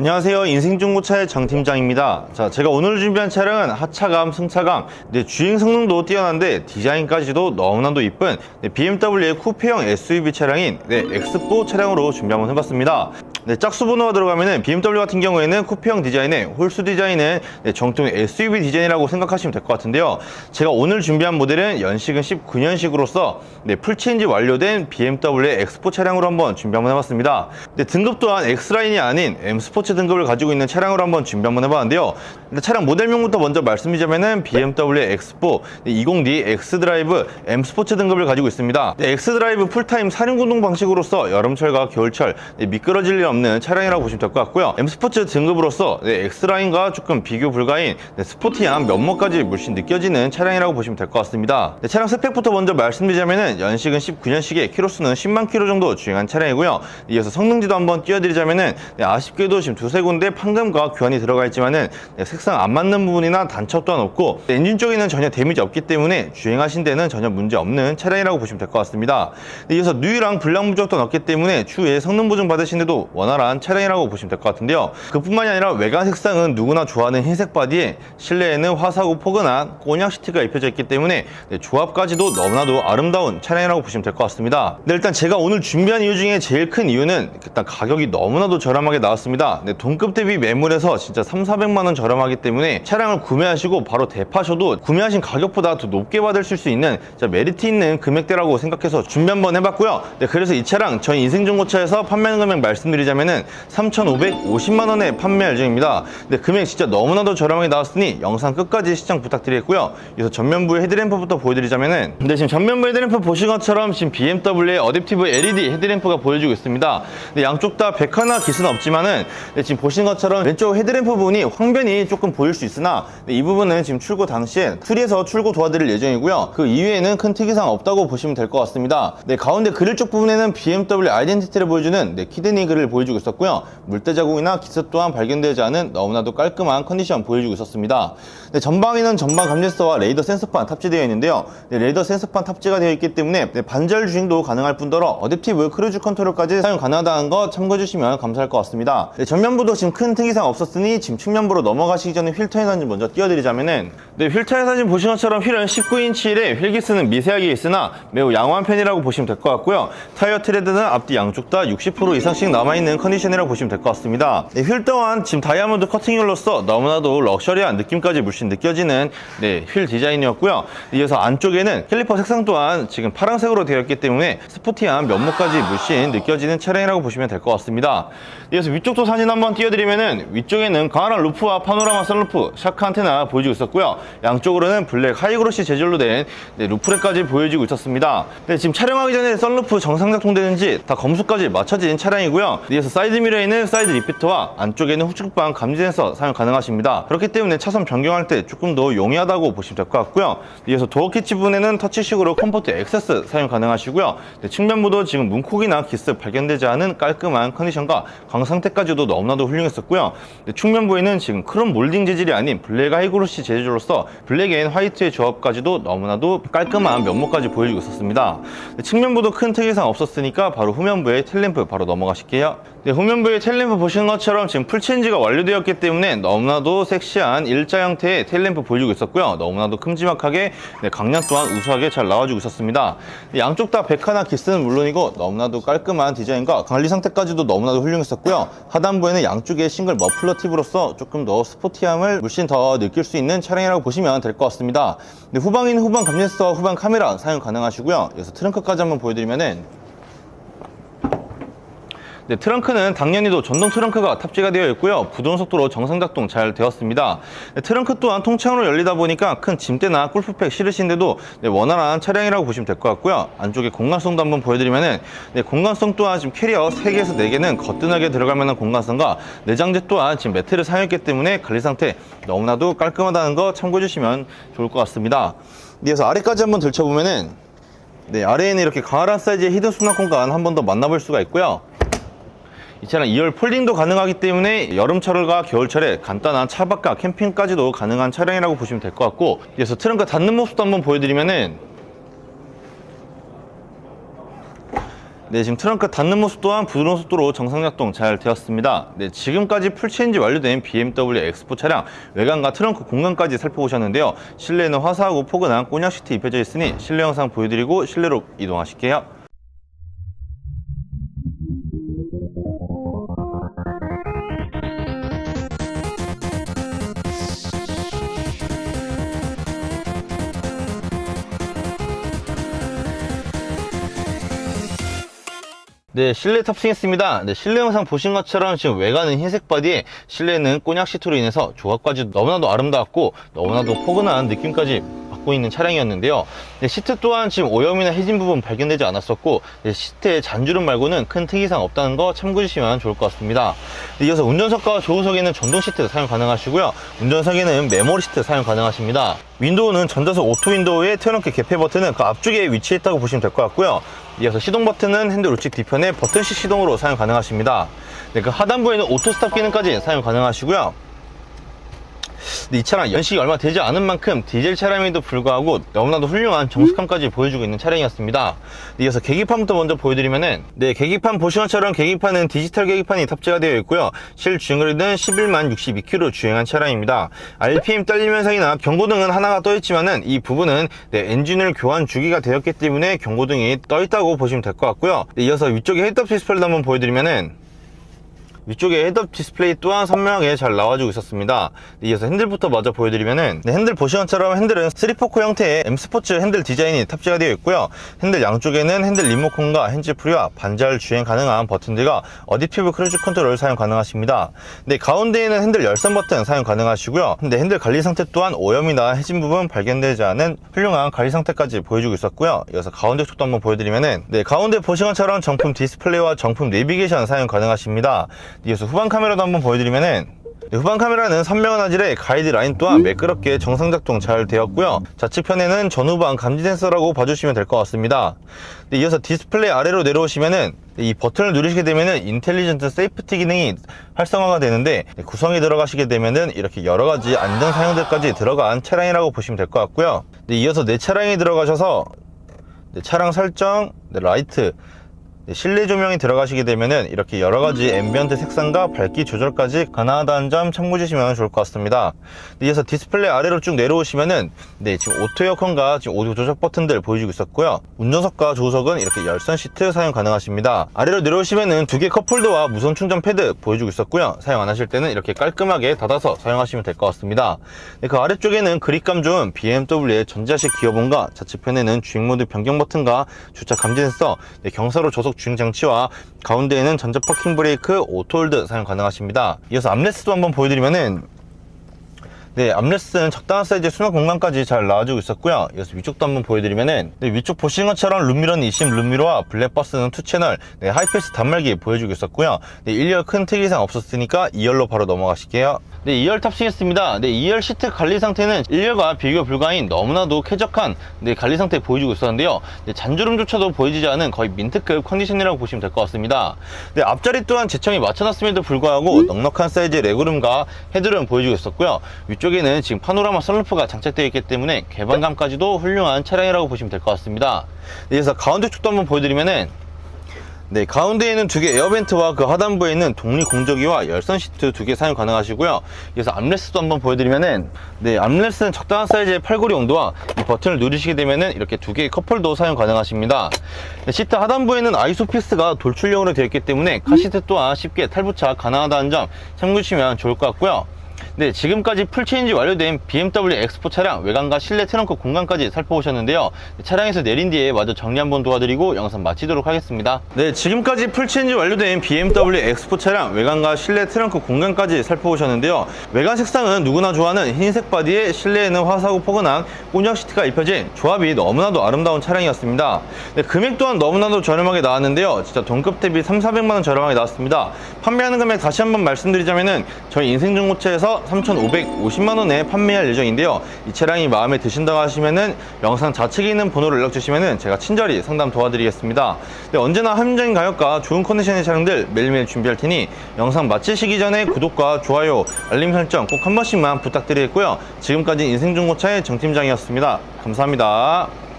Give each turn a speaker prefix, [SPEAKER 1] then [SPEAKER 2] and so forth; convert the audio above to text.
[SPEAKER 1] 안녕하세요. 인생중고차의 장팀장입니다. 자, 제가 오늘 준비한 차량은 하차감, 승차감, 네, 주행 성능도 뛰어난데 디자인까지도 너무나도 이쁜 네, BMW의 쿠페형 SUV 차량인 네, X4 차량으로 준비 한번 해봤습니다. 네, 짝수 번호가 들어가면은 BMW 같은 경우에는 쿠페형 디자인에 홀수 디자인은 네, 정통 SUV 디자인이라고 생각하시면 될 것 같은데요. 제가 오늘 준비한 모델은 연식은 19년식으로서 네, 풀체인지 완료된 BMW의 X4 차량으로 한번 준비 한번 해봤습니다. 네, 등급 또한 X라인이 아닌 M 스포츠 등급을 가지고 있는 차량으로 한번 준비 한번 해봤는데요. 차량 모델명부터 먼저 말씀드리자면은 BMW의 X4 네, 20D X드라이브 M 스포츠 등급을 가지고 있습니다. 네, X드라이브 풀타임 사륜구동 방식으로서 여름철과 겨울철 네, 미끄러질 일 없는 차량이라고 보시면 될 것 같고요. M 스포츠 등급으로서 네, X라인과 조금 비교 불가인 네, 스포티한 면모까지 물씬 느껴지는 차량이라고 보시면 될 것 같습니다. 네, 차량 스펙부터 먼저 말씀드리자면은 연식은 19년식에 키로수는 10만 키로 정도 주행한 차량이고요. 이어서 성능지도 한번 띄워드리자면은 네, 아쉽게도 지금 두세 군데 판금과 교환이 들어가 있지만 은 네, 색상 안 맞는 부분이나 단첩 또한 없고 네, 엔진 쪽에는 전혀 데미지 없기 때문에 주행하신 데는 전혀 문제 없는 차량이라고 보시면 될 것 같습니다. 네, 이어서 누유랑 불량 부족도 없기 때문에 추후에 성능 보증 받으시는데도 원활한 차량이라고 보시면 될 것 같은데요. 그뿐만이 아니라 외관 색상은 누구나 좋아하는 흰색 바디에 실내에는 화사고 포근한 꼬냑 시트가 입혀져 있기 때문에 네, 조합까지도 너무나도 아름다운 차량이라고 보시면 될 것 같습니다. 네, 일단 제가 오늘 준비한 이유 중에 제일 큰 이유는 일단 가격이 너무나도 저렴하게 나왔습니다. 네, 동급 대비 매물에서 진짜 3, 400만 원 저렴하기 때문에 차량을 구매하시고 바로 대파셔도 구매하신 가격보다 더 높게 받으실 수 있는 메리트 있는 금액대라고 생각해서 준비 한번 해봤고요. 네, 그래서 이 차량 저희 인생중고차에서 판매하는 금액 말씀드리자 면은 3,550만 원에 판매 예정입니다. 네, 금액 진짜 너무나도 저렴하게 나왔으니 영상 끝까지 시청 부탁드리겠고요. 그래서 전면부의 헤드램프부터 보여드리자면은 네, 지금 전면부 헤드램프 보신 것처럼 지금 BMW의 어댑티브 LED 헤드램프가 보여주고 있습니다. 네, 양쪽 다 백화나 기스는 없지만은 네, 지금 보신 것처럼 왼쪽 헤드램프 부분이 황변이 조금 보일 수 있으나 네, 이 부분은 지금 출고 당시에 툴에서 출고 도와드릴 예정이고요. 그 이외에는 큰 특이사항 없다고 보시면 될 것 같습니다. 네, 가운데 그릴 쪽 부분에는 BMW 아이덴티티를 보여주는 네, 키드니 그릴 보여주고 있었고요. 물때 자국이나 기스 또한 발견되지 않은 너무나도 깔끔한 컨디션 보여주고 있었습니다. 네, 전방에는 전방 감지서와 레이더 센서판 탑재되어 있는데요. 네, 레이더 센서판 탑재가 되어 있기 때문에 네, 반절 주행도 가능할 뿐더러 어댑티브 크루즈 컨트롤까지 사용 가능하다는 거 참고해 주시면 감사할 것 같습니다. 네, 전면부도 지금 큰 특이사항 없었으니 지금 측면부로 넘어가시기 전에 휠터의 사진 먼저 띄워드리자면은 네, 휠터의 사진 보신 것처럼 휠은 19인치 의 휠기스는 미세하게 있으나 매우 양호한 편이라고 보시면 될 것 같고요. 타이어 트레드는 앞뒤 양쪽 다 60% 이상씩 남아있는 컨디션이라고 보시면 될 것 같습니다. 네, 휠 또한 지금 다이아몬드 커팅률로서 너무나도 럭셔리한 느낌까지 물씬 느껴지는 네, 휠 디자인이었고요. 이어서 안쪽에는 캘리퍼 색상 또한 지금 파란색으로 되어 있기 때문에 스포티한 면모까지 물씬 느껴지는 차량이라고 보시면 될 것 같습니다. 이어서 위쪽도 사진 한번 띄워드리면은 위쪽에는 강화한 루프와 파노라마 선루프, 샤크 안테나 보여주고 있었고요. 양쪽으로는 블랙 하이그로시 재질로 된 네, 루프레까지 보여지고 있었습니다. 네, 지금 촬영하기 전에 선루프 정상 작동되는지 다 검수까지 맞춰진 차량이고요. 이어서 사이드 미러에는 사이드 리피터와 안쪽에는 후측방 감지 센서 사용 가능하십니다. 그렇기 때문에 차선 변경할 때 조금 더 용이하다고 보시면 될 것 같고요. 이어서 도어 키치 부분에는 터치식으로 컴포트 액세스 사용 가능하시고요. 네, 측면부도 지금 문콕이나 기스 발견되지 않은 깔끔한 컨디션과 광 상태까지도 너무나도 훌륭했었고요. 네, 측면부에는 지금 크롬 몰딩 재질이 아닌 블랙 하이그로시 재질로서 블랙 앤 화이트의 조합까지도 너무나도 깔끔한 면모까지 보여주고 있었습니다. 네, 측면부도 큰 특이사항 없었으니까 바로 후면부의 텔램프 바로 넘어가실게요. 네, 후면부의 텔램프 보시는 것처럼 지금 풀체인지가 완료되었기 때문에 너무나도 섹시한 일자 형태의 텔램프 보여주고 있었고요. 너무나도 큼지막하게 네, 강량 또한 우수하게 잘 나와주고 있었습니다. 네, 양쪽 다 백화나 기스는 물론이고 너무나도 깔끔한 디자인과 관리 상태까지도 너무나도 훌륭했었고요. 하단부에는 양쪽에 싱글 머플러 팁으로서 조금 더 스포티함을 물씬 더 느낄 수 있는 차량이라고 보시면 될 것 같습니다. 네, 후방에는 후방 감지센서와 후방 카메라 사용 가능하시고요. 여기서 트렁크까지 한번 보여드리면은 네, 트렁크는 당연히도 전동 트렁크가 탑재가 되어 있고요. 부동 속도로 정상 작동 잘 되었습니다. 네, 트렁크 또한 통창으로 열리다 보니까 큰 짐대나 골프팩 실으신데도 네, 원활한 차량이라고 보시면 될 것 같고요. 안쪽에 공간성도 한번 보여드리면은 네, 공간성 또한 지금 캐리어 3개에서 4개는 거뜬하게 들어갈 만한 공간성과 내장재 또한 지금 매트를 사용했기 때문에 관리 상태 너무나도 깔끔하다는 거 참고해 주시면 좋을 것 같습니다. 네, 이어서 아래까지 한번 들춰보면은 네, 아래에는 이렇게 가을한 사이즈의 히든 수납 공간 한 번 더 만나볼 수가 있고요. 이 차량 2열 폴딩도 가능하기 때문에 여름철과 겨울철에 간단한 차박과 캠핑까지도 가능한 차량이라고 보시면 될 것 같고 그래서 트렁크 닫는 모습도 한번 보여드리면은 네, 지금 트렁크 닫는 모습 또한 부드러운 속도로 정상 작동 잘 되었습니다. 네, 지금까지 풀체인지 완료된 BMW X4 차량 외관과 트렁크 공간까지 살펴보셨는데요. 실내는 화사하고 포근한 꼬냑 시트 입혀져 있으니 실내 영상 보여드리고 실내로 이동하실게요. 네, 실내 탑승했습니다. 네, 실내 영상 보신 것처럼 지금 외관은 흰색 바디에 실내는 꼬냑 시트로 인해서 조각까지 너무나도 아름다웠고 너무나도 포근한 느낌까지 받고 있는 차량이었는데요. 네, 시트 또한 지금 오염이나 해진 부분 발견되지 않았었고 네, 시트에 잔주름 말고는 큰 특이사항 없다는 거 참고해 주시면 좋을 것 같습니다. 네, 이어서 운전석과 조수석에는 전동 시트 사용 가능하시고요. 운전석에는 메모리 시트 사용 가능하십니다. 윈도우는 전자석 오토 윈도우의 트렁크 개폐 버튼은 그 앞쪽에 위치했다고 보시면 될 것 같고요. 이어서 시동 버튼은 핸들 우측 뒤편에 버튼식 시동으로 사용 가능하십니다. 네, 그 하단부에는 오토 스탑 기능까지 사용 가능하시고요. 근데 이 차량 연식이 얼마 되지 않은 만큼 디젤 차량에도 불구하고 너무나도 훌륭한 정숙함까지 보여주고 있는 차량이었습니다. 네, 이어서 계기판부터 먼저 보여드리면은 네 계기판 보시는 것처럼 계기판은 디지털 계기판이 탑재가 되어 있고요. 실 주행거리는 11만 62km 주행한 차량입니다. RPM 떨림 현상이나 경고등은 하나가 떠 있지만은 이 부분은 네, 엔진을 교환 주기가 되었기 때문에 경고등이 떠 있다고 보시면 될 것 같고요. 네, 이어서 위쪽에 헤드업 디스플레이도 한번 보여드리면은 위쪽에 헤드업 디스플레이 또한 선명하게 잘 나와주고 있었습니다. 이어서 핸들부터 마저 보여드리면은 네, 핸들 보시는 것처럼 핸들은 3포크 형태의 M 스포츠 핸들 디자인이 탑재가 되어 있고요. 핸들 양쪽에는 핸들 리모컨과 핸즈 프리와 반절 주행 가능한 버튼들과 어디티브 크루즈 컨트롤 사용 가능하십니다. 네, 가운데에는 핸들 열선 버튼 사용 가능하시고요. 근데 핸들 관리 상태 또한 오염이나 해진 부분 발견되지 않은 훌륭한 관리 상태까지 보여주고 있었고요. 이어서 가운데 쪽도 한번 보여드리면은 네, 가운데 보시는 것처럼 정품 디스플레이와 정품 내비게이션 사용 가능하십니다. 이어서 후방 카메라도 한번 보여드리면은 네, 후방 카메라는 선명한 화질에 가이드 라인 또한 매끄럽게 정상 작동 잘 되었고요. 좌측편에는 전후방 감지 센서라고 봐주시면 될 것 같습니다. 네, 이어서 디스플레이 아래로 내려오시면은 이 버튼을 누르시게 되면은 인텔리전트 세이프티 기능이 활성화가 되는데 네, 구성에 들어가시게 되면은 이렇게 여러 가지 안전 사양들까지 들어간 차량이라고 보시면 될 것 같고요. 네, 이어서 내 차량에 들어가셔서 네, 차량 설정, 네, 라이트, 네, 실내 조명이 들어가시게 되면은 이렇게 여러 가지 앰비언트 색상과 밝기 조절까지 가능하다는 점 참고해 주시면 좋을 것 같습니다. 네, 이어서 디스플레이 아래로 쭉 내려오시면은 네, 지금 오토 에어컨과 지금 오디오 조작 버튼들 보여주고 있었고요. 운전석과 조수석은 이렇게 열선 시트 사용 가능하십니다. 아래로 내려오시면은 두 개 컵홀더와 무선 충전 패드 보여주고 있었고요. 사용 안 하실 때는 이렇게 깔끔하게 닫아서 사용하시면 될 것 같습니다. 네, 그 아래쪽에는 그립감 좋은 BMW의 전자식 기어봉과 좌측편에는 주행 모드 변경 버튼과 주차 감지 센서, 네, 경사로 저속 주행 장치와 가운데에는 전자 파킹 브레이크, 오토홀드 사용 가능하십니다. 이어서 암레스도 한번 보여드리면은 네, 암레스는 적당한 사이즈의 수납 공간까지 잘 나와주고 있었고요. 이어서 위쪽도 한번 보여드리면은 네, 위쪽 보시는 것처럼 룸미러는 20 룸미러와 블랙버스는 2채널, 네, 하이패스 단말기 보여주고 있었고요. 네, 1열 큰 특이사항 없었으니까 2열로 바로 넘어가실게요. 네, 2열 탑승했습니다. 네, 2열 시트 관리 상태는 1열과 비교 불가인 너무나도 쾌적한 네, 관리 상태 보여주고 있었는데요. 네, 잔주름조차도 보이지 않은 거의 민트급 컨디션이라고 보시면 될 것 같습니다. 네, 앞자리 또한 제청이 맞춰놨음에도 불구하고 넉넉한 사이즈의 레그룸과 헤드룸 보여주고 있었고요. 위쪽에는 지금 파노라마 선루프가 장착되어 있기 때문에 개방감까지도 훌륭한 차량이라고 보시면 될 것 같습니다. 네, 그래서 가운데 쪽도 한번 보여드리면은 네, 가운데에는 두 개 에어벤트와 그 하단부에는 독립 공조기와 열선 시트 두 개 사용 가능하시고요. 그래서 암레스도 한번 보여드리면은, 네, 암레스는 적당한 사이즈의 팔걸이 용도와 이 버튼을 누르시게 되면은 이렇게 두 개의 컵홀도 사용 가능하십니다. 네, 시트 하단부에는 아이소픽스가 돌출형으로 되어 있기 때문에 카시트 또한 쉽게 탈부착 가능하다는 점 참고해 주시면 좋을 것 같고요. 네, 지금까지 풀체인지 완료된 BMW X4 차량 외관과 실내 트렁크 공간까지 살펴보셨는데요. 네, 차량에서 내린 뒤에 마저 정리 한번 도와드리고 영상 마치도록 하겠습니다. 네, 지금까지 풀체인지 완료된 BMW X4 차량 외관과 실내 트렁크 공간까지 살펴보셨는데요. 외관 색상은 누구나 좋아하는 흰색 바디에 실내에는 화사하고 포근한 꼬냑 시트가 입혀진 조합이 너무나도 아름다운 차량이었습니다. 네, 금액 또한 너무나도 저렴하게 나왔는데요. 진짜 동급 대비 3, 400만 원 저렴하게 나왔습니다. 판매하는 금액 다시 한번 말씀드리자면은 저희 인생중고차에서 3,550만원에 판매할 예정인데요. 이 차량이 마음에 드신다고 하시면은 영상 좌측에 있는 번호로 연락 주시면은 제가 친절히 상담 도와드리겠습니다. 네, 언제나 합리적인 가격과 좋은 컨디션의 차량들 매일매일 준비할 테니 영상 마치시기 전에 구독과 좋아요, 알림 설정 꼭 한 번씩만 부탁드리겠고요. 지금까지 인생중고차의 정팀장이었습니다. 감사합니다.